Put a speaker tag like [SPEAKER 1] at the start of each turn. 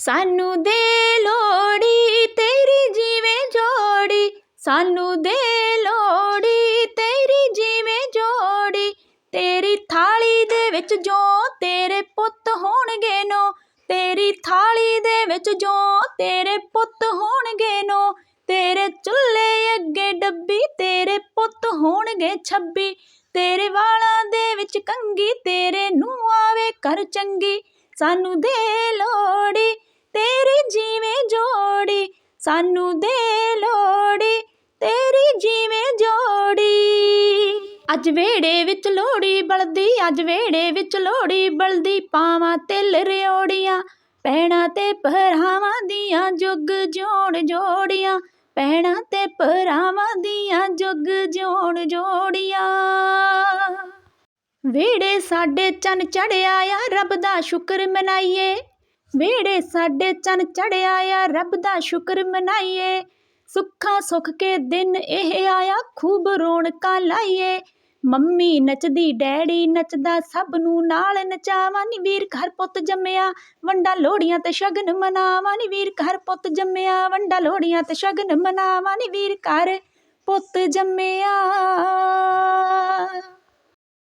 [SPEAKER 1] ਸਾਨੂੰ ਦੇ ਲੋੜੀ ਤੇਰੀ ਜਿਵੇਂ ਜੋੜੀ। ਸਾਨੂੰ ਦੇ ਲੋੜੀ ਤੇਰੀ ਜਿਵੇਂ ਜੋੜੀ। ਤੇਰੀ ਥਾਲੀ ਦੇ ਵਿੱਚ ਜੋ ਤੇਰੇ ਪੁੱਤ ਹੋਣਗੇ ਨੋ, ਤੇਰੀ ਥਾਲੀ ਦੇ ਵਿੱਚ ਜੋ ਤੇਰੇ ਪੁੱਤ ਹੋਣਗੇ ਨੋ। ਤੇਰੇ ਚੁੱਲ੍ਹੇ ਅੱਗੇ ਡੱਬੀ, ਤੇਰੇ ਪੁੱਤ ਹੋਣਗੇ ਛੱਬੀ। ਤੇਰੇ ਵਾਲਾਂ ਦੇ ਵਿੱਚ ਕੰਗੀ ਤੇਰੇ ਨੂੰ ਆਵੇ ਕਰ ਚੰਗੀ। ਸਾਨੂੰ ਦੇ ਲੋੜੀ ਸਾਨੂੰ ਦੇ ਲੋੜੀ ਤੇਰੀ ਜਿਵੇਂ ਜੋੜੀ। ਅੱਜ ਵੇੜੇ ਵਿੱਚ ਲੋੜੀ ਬਲਦੀ, ਅੱਜ ਵੇੜੇ ਵਿੱਚ ਲੋੜੀ ਬਲਦੀ, ਪਾਵਾਂ ਤਿਲ ਰਿਓੜੀਆਂ ਪੈਣਾ ਤੇ ਭਰਾਵਾਂ ਦੀਆਂ ਜੁਗ ਜੋੜ ਜੋੜੀਆਂ, ਪੈਣਾ ਤੇ ਭਰਾਵਾਂ ਦੀਆਂ ਜੁਗ ਜੋੜ ਜੋੜੀਆਂ। ਵੇੜੇ ਸਾਡੇ ਚੰਨ ਚੜਿਆ ਆ, ਰੱਬ ਦਾ ਸ਼ੁਕਰ ਮਨਾਈਏ। ਵੇੜੇ ਸਾਡੇ ਚੰਨ ਚੜਿਆ ਆ, ਰੱਬ ਦਾ ਸ਼ੁਕਰ ਮਨਾਈਏ। ਸੁੱਖਾਂ ਸੁੱਖ ਕੇ ਦਿਨ ਇਹ ਆਇਆ, ਖੂਬ ਰੌਣਕਾਂ ਲਾਈਏ। ਮੰਮੀ ਨੱਚਦੀ, ਡੈਡੀ ਨੱਚਦਾ, ਸਭ ਨੂੰ ਨਾਲ ਨਚਾਵਾਂ ਨੀ ਵੀਰ ਘਰ ਪੁੱਤ ਜੰਮਿਆ, ਵੰਡਾ ਲੋੜੀਆਂ ਤੇ ਸ਼ਗਨ ਮਨਾਵਾਂ ਨੀ ਵੀਰ ਘਰ ਪੁੱਤ ਜੰਮਿਆ, ਵੰਡਾ ਲੋੜੀਆਂ ਤੇ ਸ਼ਗਨ ਮਨਾਵਾਂ ਨੀ ਵੀਰ ਘਰ ਪੁੱਤ ਜੰਮਿਆ।